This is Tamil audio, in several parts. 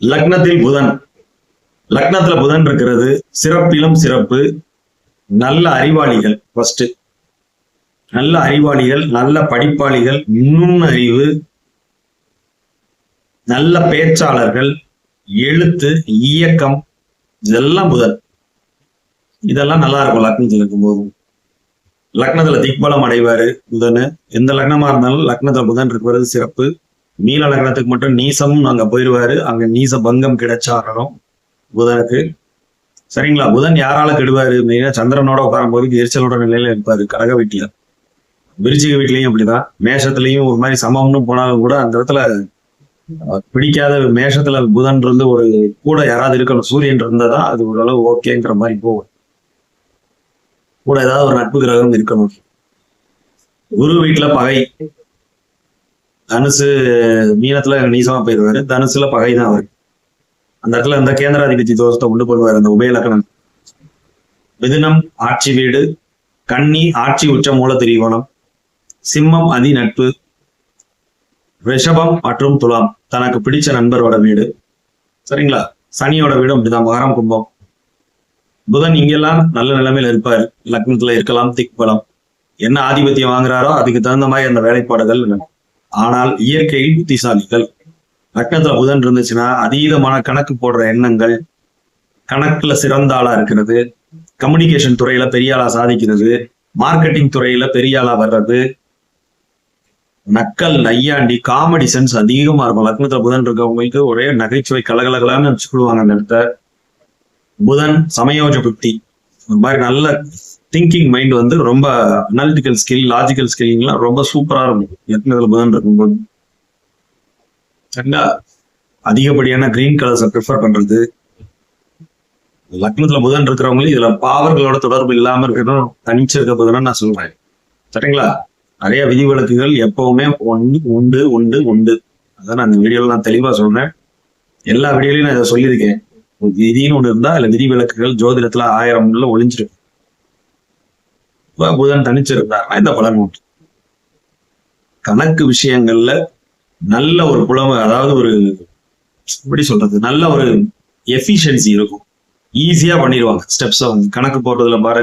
லக்னத்தில் புதன். லக்னத்துல புதன் இருக்கிறது. சிறப்பிலும் சிறப்பு. நல்ல அறிவாளிகள் ஃபர்ஸ்ட் நல்ல அறிவாளிகள் நல்ல படிப்பாளிகள் நுண்ணறிவு. நல்ல பேச்சாளர்கள் எழுத்து இயக்கம். இதெல்லாம் புதன். இதெல்லாம் நல்லா இருக்கும் லக்னத்தில் இருக்கும்போது. லக்னத்துல திக்பலம் அடைவாரு புதனு. எந்த லக்னமா இருந்தாலும் லக்னத்துல புதன் இருக்கிறது சிறப்பு. மீன லக்னத்துக்கு மட்டும் நீசம் அங்க போயிருவாரு. அங்க நீச பங்கம் கிடைச்சாரணும் புதனுக்கு. சரிங்களா? புதன் யாரால கெடுவாரு? மெயினா சந்திரனோட உட்காரும் போது எரிச்சலோட நிலையில இருப்பாரு கடக வீட்டுல விருச்சிக வீட்லயும் அப்படிதான். மேஷத்துலயும் ஒரு மாதிரி சமம்னு போனாலும் கூட அந்த இடத்துல பிடிக்காத மேஷத்துல புதன் இருந்து ஒரு கூட யாராவது இருக்கணும். சூரியன் இருந்தாதான் அது ஓரளவு ஓகேங்கிற மாதிரி போகும். கூட ஏதாவது ஒரு நட்பு கிரகம் இருக்கணும். குரு வீட்டுல பகை. தனுசு மீனத்துல நீசமா போயிடுவாரு தனுசுல பகை தான் அந்த இடத்துல அந்த கேந்திராதிபதி தோஷத்தை உண்டு பண்ணுவார் அந்த உபயலக்கணம் மிதுனம் ஆட்சி வீடு கன்னி ஆட்சி உச்ச மூல திரிகோணம் சிம்மம் அதி நட்பு ரிஷபம் மற்றும் துலாம். தனக்கு பிடிச்ச நண்பரோட வீடு. சரிங்களா? சனியோட வீடும் அப்படிதான். மகரம் கும்பம். புதன் இங்கெல்லாம் நல்ல நிலைமையில இருப்பார். லக்னத்துல இருக்கலாம் திக் பலம் என்ன ஆதிபத்தியம் வாங்குறாரோ அதுக்கு தகுந்த மாதிரி அந்த வேலைப்பாடுகள் நடக்கும். ஆனால் இயற்கையில் புத்திசாலிகள் லக்னத்துல புதன் இருந்துச்சுன்னா அதீதமான கணக்கு போடுற எண்ணங்கள் கணக்குல சிறந்த ஆளா இருக்கிறது கம்யூனிகேஷன் துறையில பெரிய ஆளா சாதிக்கிறது மார்க்கெட்டிங் துறையில பெரிய ஆளா வர்றது நக்கல் நையாண்டி காமெடி சென்ஸ் அதிகமா இருக்கும். லக்னத்துல புதன் இருக்கவங்களுக்கு ஒரே நகைச்சுவை கலகலகலான்னு வச்சுக்கிடுவாங்க அந்த இடத்த. புதன் சமயோஜ புத்தி ஒரு மாதிரி நல்ல திங்கிங் மைண்ட் வந்து ரொம்ப அனாலிட்டிக்கல் ஸ்கில் லாஜிக்கல் ஸ்கில்லாம் ரொம்ப சூப்பராக இருக்கும். எத்தனை புதன் இருக்கும்போது ரெண்டா அதிகப்படியான கிரீன் கலர்ஸை ப்ரிஃபர் பண்றது. லக்னத்தில் புதன் இருக்கிறவங்களும் இதில் பாவர்களோட தொடர்பு இல்லாமல் இருக்கணும் தனிச்சிருக்க புதனை நான் சொல்கிறேன் சரிங்களா? நிறைய விதிவிலக்குகள் எப்பவுமே ஒன்று உண்டு உண்டு உண்டு. அதான் நான் இந்த வீடியோவில் நான் தெளிவாக சொல்றேன். எல்லா வீடியோலையும் நான் இதை சொல்லியிருக்கேன். விதின்னு ஒன்று இருந்தால் அதில் விதிவிலக்குகள் ஜோதிடத்தில் ஆயிரம் உள்ள ஒளிஞ்சிருக்கு புதன் தனிச்சிருந்தாருன்னா இந்த பலன் உண்டு. கணக்கு விஷயங்கள்ல நல்ல ஒரு புலமை அதாவது ஒரு எப்படி சொல்றது நல்ல ஒரு எஃபிஷியன்சி இருக்கும். ஈஸியா பண்ணிடுவாங்க. ஸ்டெப்ஸ் அவங்க. கணக்கு போடுறதுல பாரு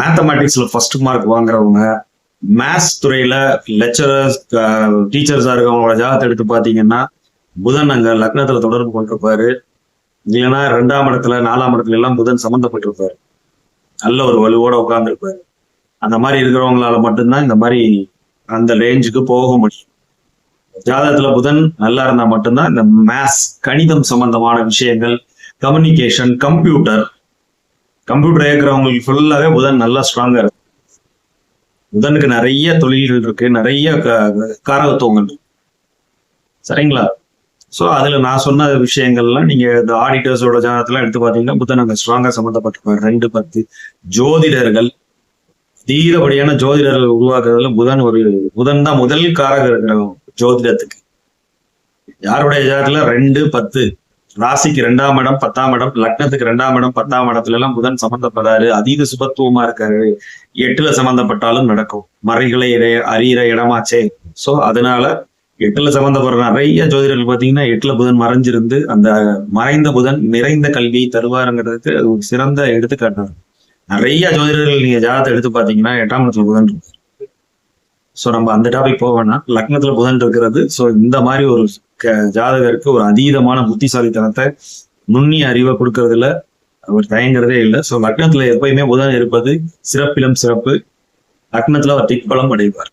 மேத்தமேட்டிக்ஸ்ல ஃபர்ஸ்ட் மார்க் வாங்குறவங்க மேத்ஸ் துறையில லெக்சரர்ஸ் டீச்சர்ஸா இருக்கவங்களோட ஜாதகத்தை எடுத்து பாத்தீங்கன்னா புதன் அங்க லக்னத்துல தொடர்பு கொண்டிருப்பாரு. இல்லைன்னா ரெண்டாம் இடத்துல நாலாம் இடத்துல எல்லாம் புதன் சம்மந்தப்பட்டிருப்பாரு நல்ல ஒரு வலுவோட உட்காந்துருப்பாரு அந்த மாதிரி இருக்கிறவங்களால மட்டும்தான் இந்த மாதிரி அந்த ரேஞ்சுக்கு போக முடியும். ஜாதகத்துல புதன் நல்லா இருந்தா மட்டும்தான் இந்த மேத்ஸ் கணிதம் சம்பந்தமான விஷயங்கள் கம்யூனிகேஷன் கம்ப்யூட்டர் கம்ப்யூட்டர் இயக்குறவங்களுக்கு ஃபுல்லாவே புதன் நல்லா ஸ்ட்ராங்கா இருக்கு. புதனுக்கு நிறைய தொழில்கள் இருக்கு நிறைய க- காரகத்துவங்கள் இருக்கு. சரிங்களா? சோ அதுல நான் சொன்ன விஷயங்கள்லாம் நீங்க இந்த ஆடிட்டர்ஸோட ஜாதகத்தெல்லாம் எடுத்து பாத்தீங்கன்னா புதன் அங்க ஸ்ட்ராங்கா சம்மந்தப்பட்டிருப்பாரு ரெண்டு பத்து ஜோதிடர்கள். தீரபடியான ஜோதிடர்கள் உருவாக்குறதுல புதன் ஒரு புதன் தான் முதல் காரகம் ஜோதிடத்துக்கு. யாருடைய ஜாதகத்துல? ரெண்டு பத்து. ராசிக்கு ரெண்டாம் இடம் பத்தாம் இடம் லக்னத்துக்கு ரெண்டாம் இடம் பத்தாம் இடத்துல எல்லாம் புதன் சம்பந்தப்படாரு. அதீத சுபத்துவமா இருக்காரு. எட்டுல சம்பந்தப்பட்டாலும் நடக்கும். மறைகளை இறை- அறியிற இடமாச்சே. சோ அதனால எட்டுல சம்பந்தப்படுற நிறைய ஜோதிடர்கள் பாத்தீங்கன்னா எட்டுல புதன் மறைஞ்சிருந்து அந்த மறைந்த புதன் நிறைந்த கல்வியை தருவாருங்கிறதுக்கு அது ஒரு சிறந்த எடுத்துக்காட்டு நிறைய ஜோதிடர்கள் நீங்க ஜாதகத்தை எடுத்து பாத்தீங்கன்னா எட்டாம் இடத்துல புதன் இருக்கு ஸோ நம்ம அந்த டாபிக் போக வேணாம். லக்னத்துல புதன் இருக்கிறது. ஸோ இந்த மாதிரி ஒரு க- ஜாதகருக்கு ஒரு அதீதமான புத்திசாலித்தனத்தை நுண்ணி அறிவை கொடுக்கறதுல அவர் தயங்குறதே இல்லை. ஸோ லக்னத்துல எப்பயுமே புதன் இருப்பது சிறப்பிலும் சிறப்பு. லக்னத்துல அவர் திக்பலம் அடைவார்.